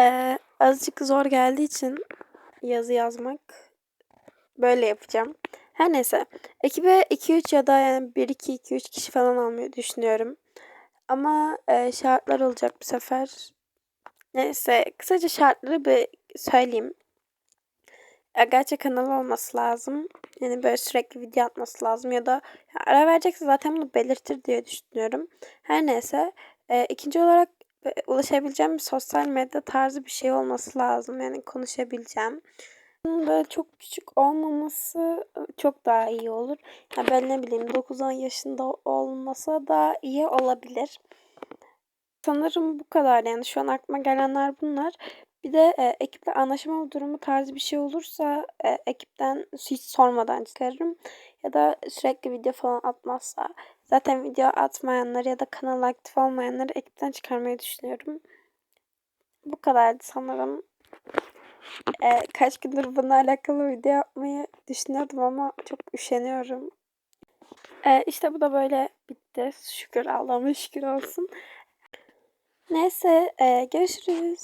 Ee, azıcık zor geldiği için yazı yazmak böyle yapacağım. Her neyse. Ekibe 2-3 ya da yani 1-2-2-3 kişi falan almayı düşünüyorum. Ama e, şartlar olacak bu sefer. Neyse kısaca şartları bir söyleyeyim. Ya, gerçek kanal olması lazım. Yani böyle sürekli video atması lazım ya da ya ara verecekse zaten bunu belirtir diye düşünüyorum. Her neyse. E, ikinci olarak ulaşabileceğim bir sosyal medya tarzı bir şey olması lazım. Yani konuşabileceğim. Böyle çok küçük olmaması çok daha iyi olur. Ya ben ne bileyim 9-10 yaşında olmasa da iyi olabilir. Sanırım bu kadar yani şu an aklıma gelenler bunlar. Bir de e, ekiple anlaşma durumu tarzı bir şey olursa e, ekipten hiç sormadan çıkarırım. Ya da sürekli video falan atmazsa. Zaten video atmayanları ya da kanal aktif olmayanları ekipten çıkarmayı düşünüyorum. Bu kadardı sanırım. E, kaç gündür bununla alakalı video yapmayı düşünüyordum ama çok üşeniyorum. E, işte bu da böyle bitti. Şükür Allah'ıma şükür olsun. Neyse e, görüşürüz.